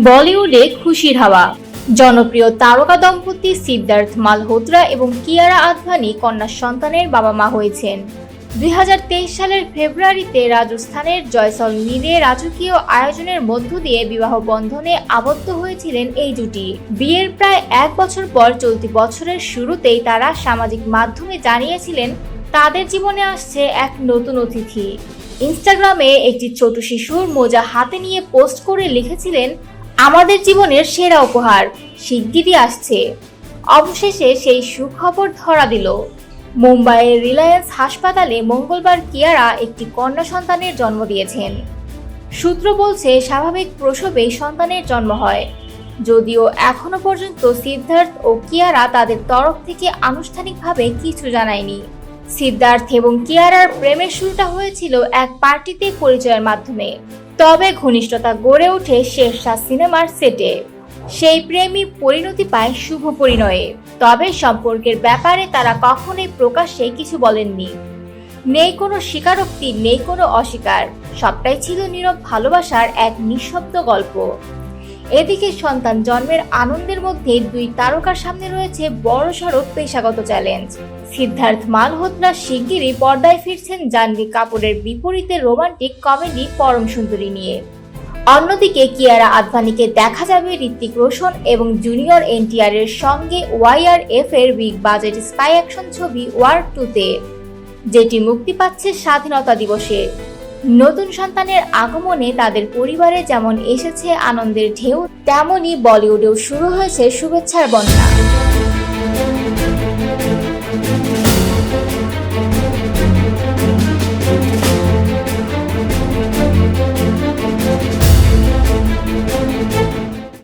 বলিউডে খুশির হাওয়া। জনপ্রিয় তারকা দম্পতি সিদ্ধার্থ মালহোত্রা এবং কিয়ারা আদভানি কন্যা সন্তানের বাবা মা হয়েছেন। দু হাজার তেইশ সালের ফেব্রুয়ারিতে রাজস্থানের জয়সলমীরে রাজকীয় আয়োজনের মধ্য দিয়ে বিবাহ বন্ধনে আবদ্ধ হয়েছিলেন এই জুটি বিয়ের প্রায় এক বছর পর চলতি বছরের শুরুতেই তারা সামাজিক মাধ্যমে জানিয়েছিলেন, তাদের জীবনে আসছে এক নতুন অতিথি। ইনস্টাগ্রামে একটি ছোট শিশুর মোজা হাতে নিয়ে পোস্ট করে লিখেছিলেন আমাদের জীবনের সেরা উপহার, শিগগিরই আসছে। অবশেষে সেই সুখবর ধরা দিল। মুম্বাইয়ের রিলায়েন্স হাসপাতালে মঙ্গলবার কিয়ারা একটি কন্যা সন্তানের জন্ম দিয়েছেন। সূত্র বলছে, স্বাভাবিক প্রসবেই সন্তানের জন্ম হয়। যদিও এখনও পর্যন্ত সিদ্ধার্থ ও কিয়ারা তাদের তরফ থেকে আনুষ্ঠানিকভাবে কিছু জানায়নি। সিদ্ধার্থ এবং কিয়ারার প্রেমের শুরুটা হয়েছিল এক পার্টিতে পরিচয়ের মাধ্যমে। তবে ঘনিষ্ঠতা গড়ে ওঠে শেরশাহ সিনেমার সেটে। সেই প্রেমই পরিণতি পায় শুভ পরিণয়ে। তবে সম্পর্কের ব্যাপারে তারা কখনোই প্রকাশ্যে কিছু বলেননি। নেই কোনো স্বীকারোক্তি, নেই কোনো অস্বীকার, সবটাই ছিল নীরব ভালোবাসার এক নিঃশব্দ গল্প। এদিকে সন্তান জন্মের আনন্দের মধ্যে দুই তারকার সামনে রয়েছে বড়সড় পেশাগত চ্যালেঞ্জ। সিদ্ধার্থ মালহোত্রা শিগগিরই পর্দায় ফিরছেন জাহ্নবী কাপুরের বিপরীতে রোমান্টিক কমেডি পরম সুন্দরী নিয়ে। অন্যদিকে কিয়ারা আদভানিকে দেখা যাবে ঋত্বিক রোশন এবং জুনিয়র এনটিআর এর সঙ্গে ওয়াইআর এফ এর বিগ বাজেট স্পাই অ্যাকশন ছবি ওয়ার টুতে, যেটি মুক্তি পাচ্ছে স্বাধীনতা দিবসে। নতুন সন্তানের আগমনে তাদের পরিবারে যেমন এসেছে আনন্দের ঢেউ, তেমনই বলিউডেও শুরু হয়েছে শুভেচ্ছার বন্যা।